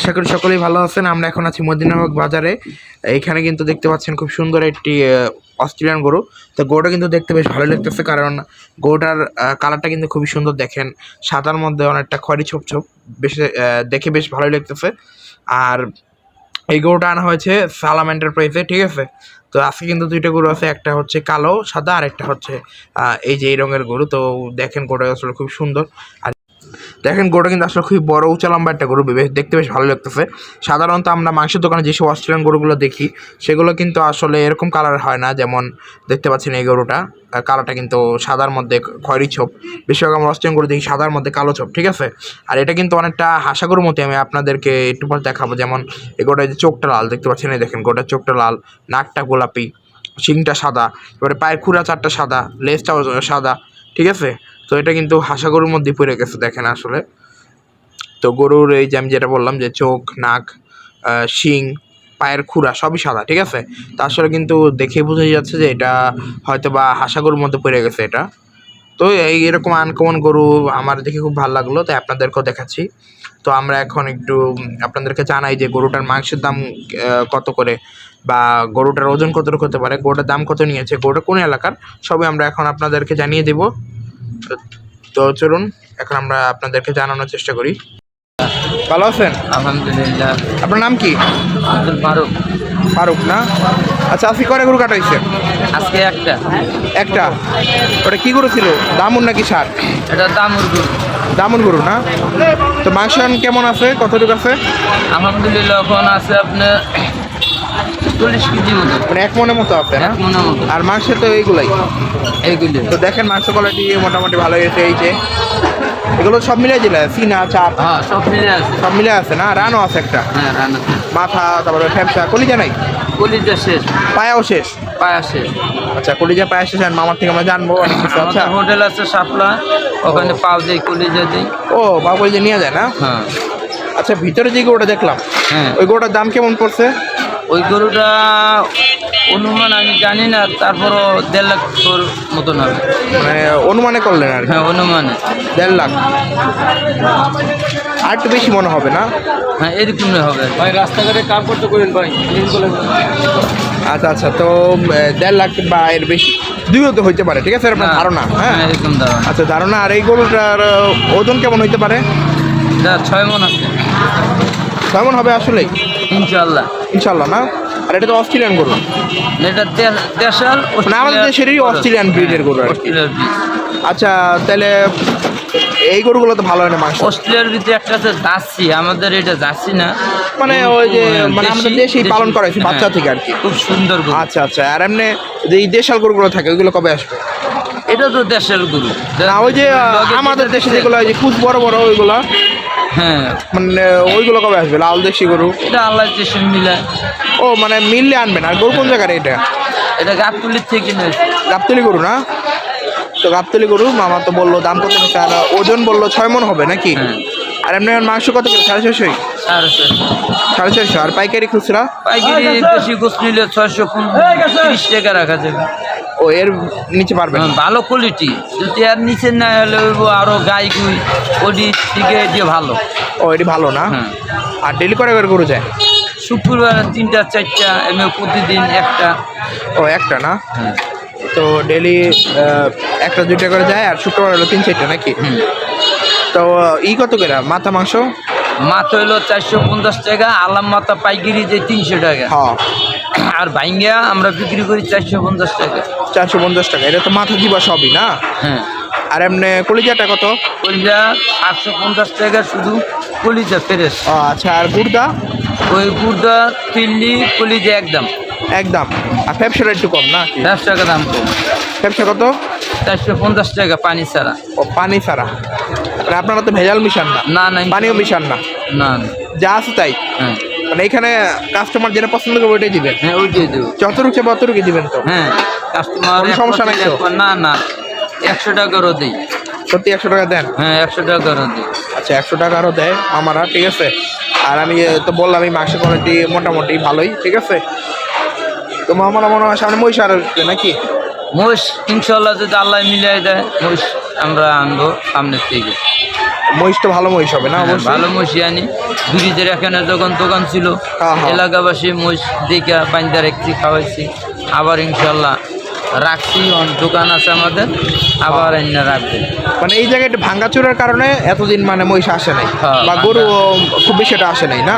আশা করি সকলেই ভালো আছেন। আমরা এখন আছি মদিনাবাগ বাজারে। এখানে কিন্তু দেখতে পাচ্ছেন খুব সুন্দর একটি অস্ট্রেলিয়ান গরু। তো গরুটা কিন্তু দেখতে বেশ ভালো লাগতেছে কারণ গরুটার কালারটা কিন্তু খুবই সুন্দর দেখেন। সাদার মধ্যে অনেকটা খয়রি ছোপ ছোপ, বেশ দেখে বেশ ভালোই লাগতেছে। আর এই গরুটা আনা হয়েছে সালাম এন্টারপ্রাইজে, ঠিক আছে? তো আজকে কিন্তু দুইটা গরু আছে, একটা হচ্ছে কালো, সাদা আর একটা হচ্ছে এই যে এই রঙের গরু। তো দেখেন গরুটা আসলে খুব সুন্দর। আর দেখেন গরুটা কিন্তু আসলে খুবই বড়, উঁচা, লম্বা একটা গরু দেখতে বেশ ভালো লাগতেছে। সাধারণত আমরা মাংসের দোকানে যেসব অস্ট্রেলিয়ান গরুগুলো দেখি, সেগুলো কিন্তু আসলে এরকম কালার হয় না, যেমন দেখতে পাচ্ছেন এই গরুটা কালোটা কিন্তু সাদার মধ্যে খয়েরি ছোপ। বেশিরভাগ আমরা অস্ট্রেলিয়ান গরু দেখি সাদার মধ্যে কালো ছোপ, ঠিক আছে? আর এটা কিন্তু অনেকটা হাসা গরুর মতো আমি আপনাদেরকে একটু পর দেখাবো, যেমন এই গরুটা যে চোখটা লাল, দেখতে পাচ্ছেন এই দেখেন গরুটার চোখটা লাল, নাকটা গোলাপি, শিংটা সাদা, এবারে পায়ের খুঁড়া চারটা সাদা, লেজটাও সাদা, ঠিক আছে? তো এটা কিন্তু হাসা গরুর মধ্যে পড়ে গেছে, দেখেন আসলে। তো গরুর এই যে আমি যেটা বললাম যে চোখ, নাক শিং, পায়ের খুরা সবই সাদা, ঠিক আছে? তা আসলে কিন্তু দেখে বোঝা যাচ্ছে যে এটা হয়তো বা হাসা গরুর মধ্যে পড়ে গেছে এটা। তো এই এরকম আনকমন গরু আমার দেখে খুব ভালো লাগল, তাই আপনাদেরকেও দেখাচ্ছি। তো আমরা এখন একটু আপনাদেরকে জানাই যে গরুটার মাংসের দাম কত করে বা গরুটার ওজন কতটুকু হতে পারে, গরুটার দাম কত নিয়েছে, গরুটা কোন এলাকার, সবই আমরা এখন আপনাদেরকে জানিয়ে দেব। তো চলুন এখন আমরা আপনাদেরকে জানানোর চেষ্টা করি। ভালো আছেন? আলহামদুলিল্লাহ। আপনার নাম কি? আব্দুল ফারুক। ফারুক না? আচ্ছা আজকে করে গরু কাটাইছে আজকে একটা। একটা? ওটা কি গরু ছিল? দামুন নাকি সার? এটা দামুর গরু। দামুন গরু না? তো মাংস কেমন আছে? কতটুকু আছে? আলহামদুলিল্লাহ এখন আছে আপনার চল্লিশ কেজি মতো। মানে এক মনের মতো আছে না? এক মনের মতো। আর মাংস তো এইগুলাই? এইগুলি। তো দেখেন মাংস কোয়ালিটি মোটামুটি ভালো হয়েছে এই যে। এগুলো সব মিলে দিলে সিনা চাপ? হ্যাঁ সব মিলে আছে। সব মিলে আছে না? রানও আছে একটা? হ্যাঁ রান্না মাথা তারপরে ফ্যাপসা কলিজা নাই? কলিজা শেষ। পায়াও শেষ? পায়া শেষ। আচ্ছা কলিজা পায়া শেষ আর মামার থেকে আমরা জানব অনেক কিছু আচ্ছা? হোটেল আছে শাপলা ওখানে পাও দেই কলিজা দিই। ও বাবা কলিজা নিয়ে যায় না? হ্যাঁ। আচ্ছা ভিতরে যে গরুটা দেখলাম হ্যাঁ। ওই গরুটার দাম কেমন পড়ছে? ওই গরুটা অনুমান আমি জানি না তারপরও দেড় লাখ তোর মতন হবে। মানে অনুমানে করলেন আর হ্যাঁ অনুমানে। দেড় লাখ। আর একটু বেশি মনে হবে না? হ্যাঁ এরকমই হবে। ভাই রাস্তাঘাটে কাম করতে করেন ভাই আচ্ছা আচ্ছা তো দেড় লাখ বা এর বেশি দুইও তো হইতে পারে ঠিক আছে? আপনার ধারণা হ্যাঁ? এরকম ধারণা। আচ্ছা ধারণা আর এই গরুটার ওজন কেমন হইতে পারে? যা ছয় মন আছে। কেমন হবে আসলেই? ইনশাল্লাহ ইনশাল্লাহ না? আর এটা তো অস্ট্রেলিয়ান গরু। এটা দেশাল মানে আমাদের দেশেরই অস্ট্রেলিয়ান ব্রিডের গরু ব্রিড। আচ্ছা তাহলে এই গরুগুলো তো ভালো হয় না মাংস। অস্ট্রেলিয়ার ভিতরে একটা আছে জার্সি আমাদের এটা জার্সি না। মানে ওই যে হ্যাঁ, মানে আমাদের দেশি- দেশেই পালন করা হয়েছে বাচ্চা হ্যাঁ, থেকে আর কি। খুব সুন্দর গরু। আচ্ছা আচ্ছা আর এমনি যে এই দেশাল গরুগুলো থাকে ওইগুলো কবে আসবে? এটা তো দেশের গরু। না ওই যে আমাদের দেশে যেগুলো যে খুব বড় বড় ওইগুলো হ্যাঁ। মানে ওইগুলো কবে আসবে? লাল দেশি গরু? এটা আল্লাহ দেশি মিলে। ও মানে মিললে আনবেন আর গরু কোন জায়গার এটা? এটা গাবতুলির থেকে নেই গাবতলি গরু না? তো গাবতলি গরু মামা তো বলল দাম কত নিচ্ছে আর ওজন বলল ছয় মন হবে নাকি? হ্যাঁ। আর এমনি মাংস কত করে? সাড়ে ছয়শোই? সাড়ে ছয়শো। আর পাইকারি খুচরা? পাইকারি দেশি গোস নিলে ছয়শো তিরিশ টাকা রাখা যাবে। ও এর নিচে পারবেন হ্যাঁ, ভালো কোয়ালিটি যদি আর নিচে না হলে হইবো আরও গাই গুই ওডি থেকে দিয়ে ভালো। ও এটি ভালো না? হ্যাঁ। আর ডেলি করে করে গরু যায়? শুক্রবার তিনটা চারটা এমনি প্রতিদিন একটা। ও একটা না? হ্যাঁ। তো ডেলি একটা দুইটা করে যায় আর শুক্রবার হলো তিন চারটা নাকি। তো ই কত করে? মাথা মাংস? মাথা হইল চারশো পঞ্চাশ টাকা আলাম মাথা পাইকারি যে তিনশো টাকা। হ্যাঁ আর ভাইঙ্গা আমরা বিক্রি করি চারশো পঞ্চাশ টাকা। চারশো পঞ্চাশ টাকা এটা তো মাথা দিবা সবই না? হ্যাঁ। আর এমনি কলিজাটা কত? কলিজা আটশো পঞ্চাশ টাকা শুধু কলিজা ফেরেস ও আচ্ছা আর গুড়দা? ওই গুড়টা তিল্লি কলিজা একদম। একদম। আর ফ্যাপসাটা একটু কম না দশ টাকা দাম কম। ফ্যাপসা কত? চারশো পঞ্চাশ টাকা পানি ছাড়া। ও পানি ছাড়া। মানে আপনারা তো ভেজাল মিশান না। না না পানিও মিশান না। না। যা আছে তাই। হ্যাঁ। মানে এখানে কাস্টমার যেটা পছন্দ করবে ওইটাই দিবেন। হ্যাঁ ওইটাই দেবো। যত রুচে তত দিবেন তো। হ্যাঁ কাস্টমার সমস্যা নাই তো? না না একশো টাকারও দিই। সত্যি একশো টাকা দেন? হ্যাঁ একশো টাকারও দিই। আচ্ছা একশো টাকা আরও দেয় আমারা ঠিক আছে। আর আমি তো বললাম এই মাংসের কোয়ালিটি মোটামুটি ভালোই ঠিক আছে। তো মামারা মনে হয় সামনে মহিষ আর নাকি? মোষ ইনশাল্লাহ যদি আল্লাহ মিলিয়ে দেয় মোষ আমরা আনব সামনের থেকে। মহিষ তো ভালো মহিষ হবে না হ্যাঁ, ভালো মহিষ আনি ব্রিজের এখানে যখন দোকান ছিল হ্যাঁ, হ্যাঁ। এলাকাবাসী মহিষ দেখা পাইন্দা রেখেছি খাওয়াইছি। আবার ইনশাল্লাহ রাখছি দোকান আছে আমাদের আবার এনে রাখবে। মানে এই জায়গায় একটু ভাঙ্গাচুরের কারণে এতদিন মানে মহিষ আসে নাই? হ্যাঁ, বা গরু খুব বেশি এটা আসে নাই না?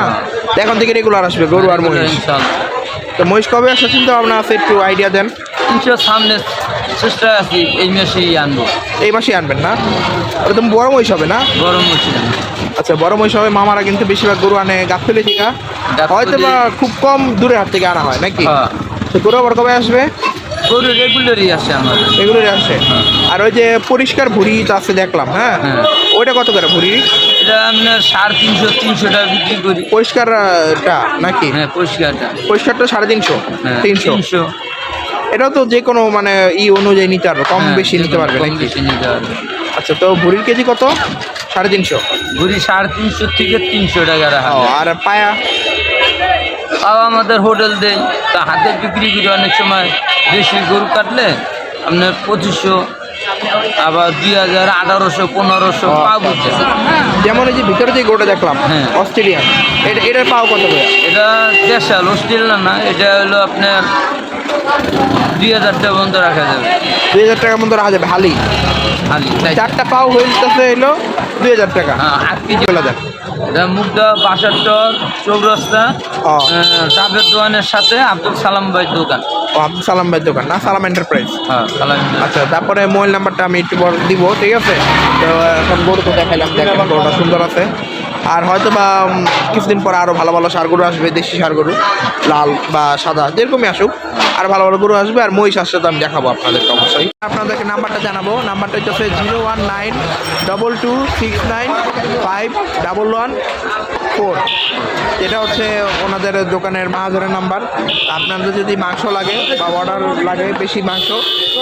তো এখন থেকে রেগুলার আসবে গরু আর মহিষ। তো মহিষ কবে আসার চিন্তা ভাবনা আছে একটু আইডিয়া দেন। ইনশাল্লাহ সামনে চেষ্টা আছি এই মাসেই আনব। এই মাসে আনবেন না? ওটা তো বড় মহিষ হবে না? গরম হচ্ছে আচ্ছা বড় মহিষ হবে মামারা কিন্তু বেশিরভাগ গরু আনে গাছতলি থেকে গাবতলী। হয়তো বা খুব কম দূরের হাত থেকে আনা হয় নাকি? হ্যাঁ। তো গরু আবার কবে আসবে? গরু রেগুলারই আসে আমাদের এগুলোই আসে। আর ওই যে পরিষ্কার ভুড়ি তো আছে দেখলাম হ্যাঁ? হ্যাঁ। ওইটা কত করে ভুড়ি? এটা আপনার সাড়ে তিনশো তিনশো টাকা বিক্রি করি। পরিষ্কারটা নাকি? হ্যাঁ পরিষ্কারটা। পরিষ্কারটা সাড়ে তিনশো হ্যাঁ তিনশো। তিনশো। এটাও তো যে কোনো মানে ই অনুযায়ী নিতে পারবে কম হ্যাঁ, বেশি নিতে পারবে কম নাকি? বেশি নিতে পারবে। আচ্ছা তো ভুড়ির কেজি কত? সাড়ে তিনশো। ঘুরি সাড়ে তিনশো থেকে তিনশো টাকা রাখা আর পায়া? তাও আমাদের হোটেল দেয় তা হাতে বিক্রি করি অনেক সময়। বেশি গরু কাটলে আপনার পঁচিশশো আবার দুই হাজার আঠারোশো পনেরোশো ও, পা আচ্ছা, বুঝছে যেমন এই যে ভিতরে যে গোটা দেখলাম হ্যাঁ। অস্ট্রেলিয়ান এটা এটার পাও কত করে? এটা দেশাল অস্ট্রেলিয়া না এটা হলো আপনার দুই হাজার টাকা পর্যন্ত রাখা যাবে। দুই হাজার টাকার মতো রাখা যাবে হালি। খালি চারটা পাও হইতেছে এলো দুই হাজার টাকা। হ্যাঁ আট কেজি বলে চৌরাস্তা ও। ডাবের দোকানের সাথে আব্দুল সালাম ভাই দোকান। ও আব্দুল সালাম ভাইয়ের দোকান না? সালাম এন্টারপ্রাইজ হ্যাঁ সালাম আচ্ছা তারপরে মোবাইল নাম্বারটা আমি একটু দিব ঠিক আছে? তো এখন গরু তো দেখাইলাম দেখেন গরুটা সুন্দর আছে। আর হয়তো বা কিছুদিন পর আরও ভালো ভালো সার গরু আসবে, দেশি সার গরু, লাল বা সাদা, যেরকমই আসুক, আর ভালো ভালো গরু আসবে, আর মহিষ আসলে তো আমি দেখাবো আপনাদেরকে অবশ্যই। আপনাদেরকে নাম্বারটা জানাব, নাম্বারটা হচ্ছে zero one nine double two six nine five double one. Four এটা হচ্ছে ওনাদের দোকানের মাহাজনের নাম্বার। আপনাদের যদি মাংস লাগে বা অর্ডার লাগে বেশি মাংস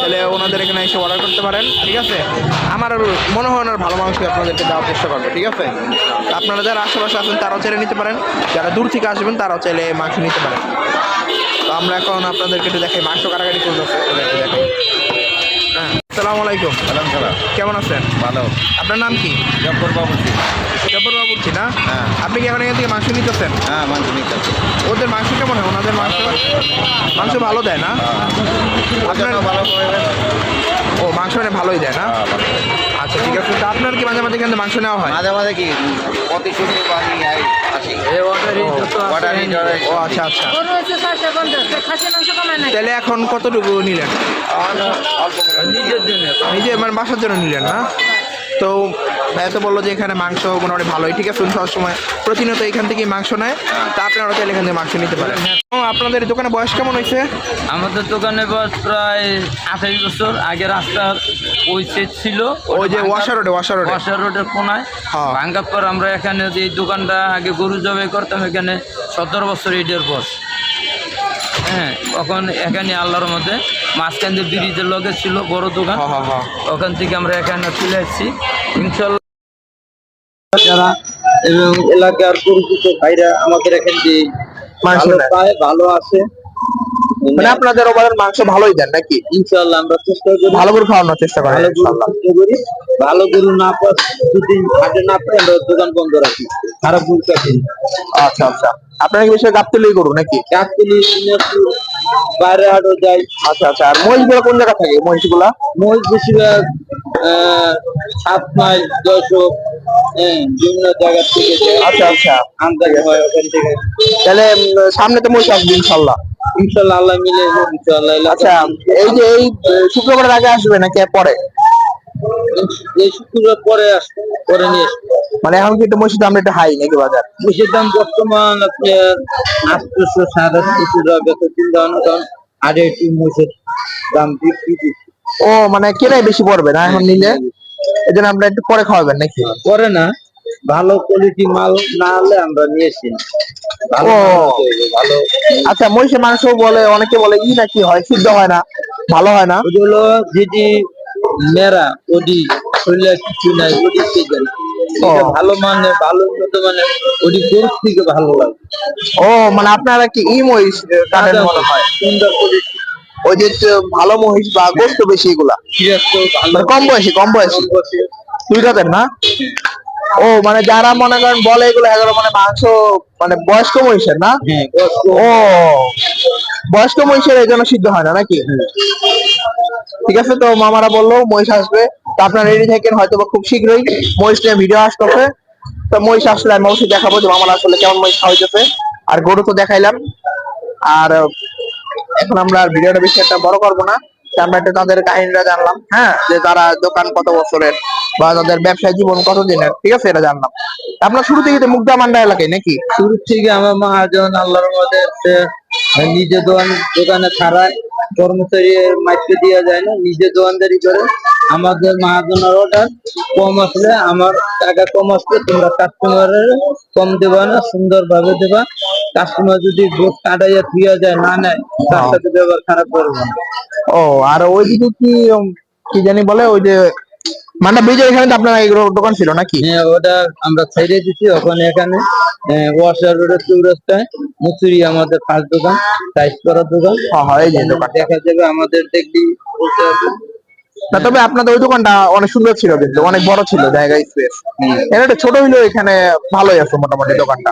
তাহলে ওনাদের এখানে এসে অর্ডার করতে পারেন ঠিক আছে? আমার মনে হয় ওনার ভালো মাংস আপনাদেরকে দেওয়ার চেষ্টা করবে ঠিক আছে? আপনারা যারা আশেপাশে আছেন তারাও চাইলে নিতে পারেন। যারা দূর থেকে আসবেন তারাও চাইলে মাংস নিতে পারেন। তো আমরা এখন আপনাদেরকে একটু দেখাই মাংস কাটাকাটি করতেছে ওদেরকে দেখাই। হ্যাঁ আসসালামু আলাইকুম। সালাম সালাম। কেমন আছেন? ভালো। আপনার নাম কি? জব্বর বাবু। জব্বর বাবুচ্ছি না? হ্যাঁ। আপনি কি এখন এখান থেকে মাংস নিতেছেন? হ্যাঁ মাংস নিতে আছে ওদের মাংস কেমন হয়? ওনাদের মাংস মাংস ভালো দেয় না? আপনার আপনার ভালো ও মাংস মানে ভালোই দেয় না? হ্যাঁ, আচ্ছা ঠিক আছে। তো আপনার কি মাঝে মাঝে এখান থেকে মাংস নেওয়া হয়? মাঝে মাঝে কি প্রতি শুক্রবার আসি। ও আচ্ছা আচ্ছা। তাহলে এখন কতটুকু নিলেন? নিজের জন্য। নিজে মানে বাসার জন্য নিলেন না? তো ভাইয়া তো বলল যে এখানে মাংস মোটামুটি ভালোই। ঠিক আছে সবসময় প্রতিনিয়ত এখান থেকেই মাংস নেয়। তা আপনারা চাইলে এখান থেকে মাংস নিতে পারেন। আপনাদের দোকানে বয়স কেমন হয়েছে? আমাদের দোকানে বয়স প্রায় আঠাশ বছর। আগে রাস্তার ওই সেট ছিল। ওই যে ওয়াশার রোডে ওয়াশার রোডে? ওয়াশার রোডের কোনায়। হ্যাঁ। ভাঙ্গার পর আমরা এখানে যে দোকানটা আগে গরু জবাই করতাম এখানে সতেরো বছর এটার পর হ্যাঁ তখন এখানে আল্লাহর মধ্যে মাঝখান দিয়ে ব্রিজের লগে ছিল বড় দোকান। হ্যাঁ হ্যাঁ। ওখান থেকে আমরা এখানে চলে আসছি। ইনশাল্লাহ যারা এবং এলাকার পরিচিত ভাইরা আমাদের এখানে যে মাংস ভালো পায় ভালো আছে। মানে আপনাদের ওভারের মাংস ভালোই দেন নাকি? ইনশাল্লাহ আমরা চেষ্টা করি। ভালো করে খাওয়ানোর চেষ্টা করেন গরু ইনশাআল্লাহ। করি। ভালো গরু না পাই যদি হাটে না পাই আমরা দোকান বন্ধ রাখি। খারাপ গরু আচ্ছা আচ্ছা। আপনারা কি বেশি গাবতলি গরু নাকি? চাকরি সিঙ্গাপুর বাইরে হাটও যাই আচ্ছা আচ্ছা আর মহিষগুলো কোন জায়গা থাকে মহিষগুলা? মহিষ বেশিরভাগ সাত মাইল দশক হ্যাঁ, বিভিন্ন জায়গা থেকে আচ্ছা আচ্ছা। আন্দাজ হয় ওখান থেকে। তাহলে সামনে তো মহিষ আসবে ইনশাল্লাহ। ইনশাল্লাহ আল্লাহ মিলে ইনশাল্লাহ। আচ্ছা এই যে এই শুক্রবারের আগে আসবে নাকি পরে? এই শুক্রবার পরে আসবে পরে নিয়ে আসব। মানে এখন কি একটু মহিষের দাম একটু হাই নাকি বাজার? মহিষের দাম বর্তমান আপনার আটশোশো সাড়ে আটশোশো টাকা চিন্তা কারণ আগে একটু মহিষের দাম ও মানে কেনাই বেশি পড়বে না এখন নিলে? এই জন্য আমরা একটু পরে খাওয়াবেন নাকি? পরে না। ভালো কোয়ালিটি মাল না হলে আমরা নিয়ে আসি ভালো ও। আচ্ছা মহিষের মাংস বলে অনেকে বলে ই নাকি হয় সিদ্ধ হয় না ভালো হয় না? ওটি হলো যেটি মেরা ওটি শরীরে কিছু নাই না। এটা ভালো মানে ভালো উন্নত মানে ওটি থেকে ভালো লাগে। ও মানে আপনারা কি ই মহিষ কাটেন মনে হয় সুন্দর ওই যে ভালো মহিষ বা গোস্ত বেশি এগুলা? মানে কম বয়সী কম বয়সী। দুই রাতের না? ও মানে যারা মনে করেন বলে এগুলো এগুলো মানে মাংস মানে বয়স্ক মহিষের না? হ্যাঁ ও বয়স্ক মহিষের এই জন্য সিদ্ধ হয় না নাকি? ঠিক আছে তো মামারা বলল মহিষ আসবে। তো আপনার রেডি থাকেন হয়তো খুব শীঘ্রই মহিষ নিয়ে ভিডিও আসতেছে। তো মহিষ আসলে আমি অবশ্যই দেখাবো যে মামারা আসলে কেমন মহিষ খাওয়াইতেছে আর গরু তো দেখাইলাম। আর এখন আমরা আর ভিডিওটা বেশি একটা বড় করব না। আমরা একটু তাদের কাহিনীটা জানলাম হ্যাঁ? যে তারা দোকান কত বছরের বা তাদের ব্যবসায় জীবন কত দিনের ঠিক আছে? এটা জানলাম। আপনার শুরু থেকে তো মুগদা মান্ডা এলাকায় নাকি? শুরু থেকে আমার মহাজন আল্লাহর মধ্যে নিজে দোকান, দোকানে ছাড়ায় কর্মচারী মাইকে দেওয়া যায় না, নিজে দোকানদারি করে। আমাদের মহাজনের অর্ডার কম আসলে আমার টাকা কম আসলে তোমরা কাস্টমারের কম দেবা না সুন্দর ভাবে দেবা। কাস্টমার যদি গোস কাটাইয়া থুয়া যায় না নেয় তার সাথে ব্যবহার খারাপ করব ও আর ওইদিকে কি কি জানি বলে ওই যে মানে ব্রিজের এখানে তো আপনার দোকান ছিল নাকি? হ্যাঁ ওটা আমরা ছেড়ে দিচ্ছি ওখানে এখানে। ওয়াশার রোডের চৌরাস্তায় মুসুরি আমাদের ফার্স্ট দোকান সাইজ করার দোকান। হ্যাঁ, হ্যাঁ, দেখা যাবে আমাদের দেখলি। না তবে আপনাদের ওই দোকানটা অনেক সুন্দর ছিল কিন্তু অনেক বড় ছিল জায়গা স্পেস এটা একটা ছোট হইলেও এখানে ভালোই আছে মোটামুটি দোকানটা।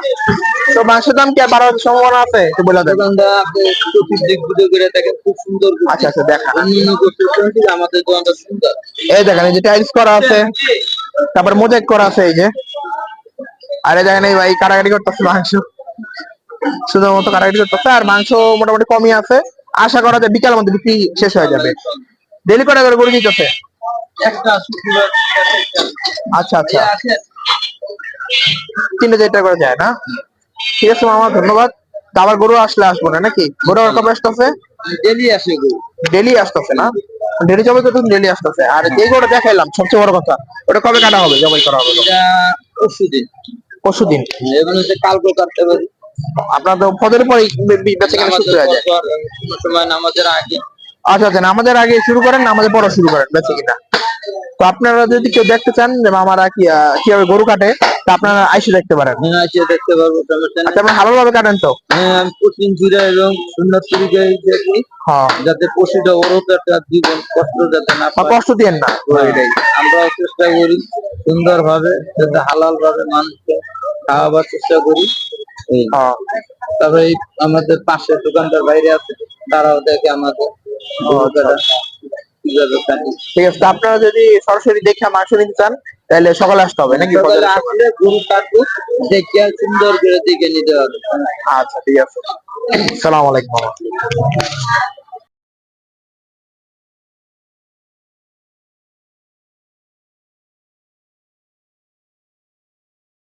তো মাংসের দাম কি আর বাড়ার সম্ভাবনা আছে? একটু বলে দেন। দোকানটা আপনি চতুর্দিক ঘুরে ঘুরে দেখেন খুব সুন্দর আচ্ছা আচ্ছা দেখা। অন্যান্য গোষ্ঠীর আমাদের দোকানটা সুন্দর। এই দেখেন এই যে টাইলস করা আছে। তারপর মোজাইক করা আছে এই যে। আর এই দেখেন এই ভাই কাটাকাটি করতেছে মাংস। শুধুমাত্র কাটাকাটি করতেছে। আর মাংস মোটামুটি কমই আছে। আশা করা যায় বিকালের মধ্যে বিক্রি শেষ হয়ে যাবে। ডেলি কটা করে গরু দিতেছে আচ্ছা আচ্ছা। তিনটে চারটা করে যায় না? ঠিক আছে মামা ধন্যবাদ। আবার গরু আসলে আসব না নাকি? গরু আর কবে আসতেছে ডেলি আসে ডেলি আসতেছে না? ডেলি জবাই করতে ডেলি আসতেছে আর যে গরুটা দেখাইলাম সবচেয়ে বড় কথা ওটা কবে কাটা হবে? জবাই করা হবে। পরশু দিন। পরশু দিন। কালকে কাটতে পারি আপনার তো ফদের পরে বেঁচে কেনা শুরু হয়ে যায়। সময় নামাজের আগে। আচ্ছা আচ্ছা আমাদের আগে শুরু করেন আমাদের পরে শুরু করেন বেঁচে কিনা। তো আপনারা যদি কেউ দেখতে চান যে মামারা কি কীভাবে গরু কাটে তা আপনারা আইসে দেখতে পারেন। হ্যাঁ এসে দেখতে পারব আচ্ছা আপনারা হালাল ভাবে কাটেন তো? হ্যাঁ আমি প্রতিদিন জুড়ে এবং সুন্দর তরিকায় দেখি হ্যাঁ। যাতে পশুটা ওরও একটা জীবন কষ্ট যাতে না কষ্ট দিয়েন না এটাই আমরাও চেষ্টা করি সুন্দর ভাবে যাতে হালাল ভাবে মানুষকে খাওয়াবার চেষ্টা করি। হ্যাঁ। তারপরে আমাদের পাশে দোকানদার বাইরে আছে তারাও দেখে আমাদের ঠিক আছে আপনারা যদি সরাসরি দেখে মাংস নিতে চান তাহলে সকালে আসতে হবে নাকি গরু কাটবো দেখে সুন্দর করে দেখে নিতে হবে। আচ্ছা ঠিক আছে। সালাম আলাইকুম।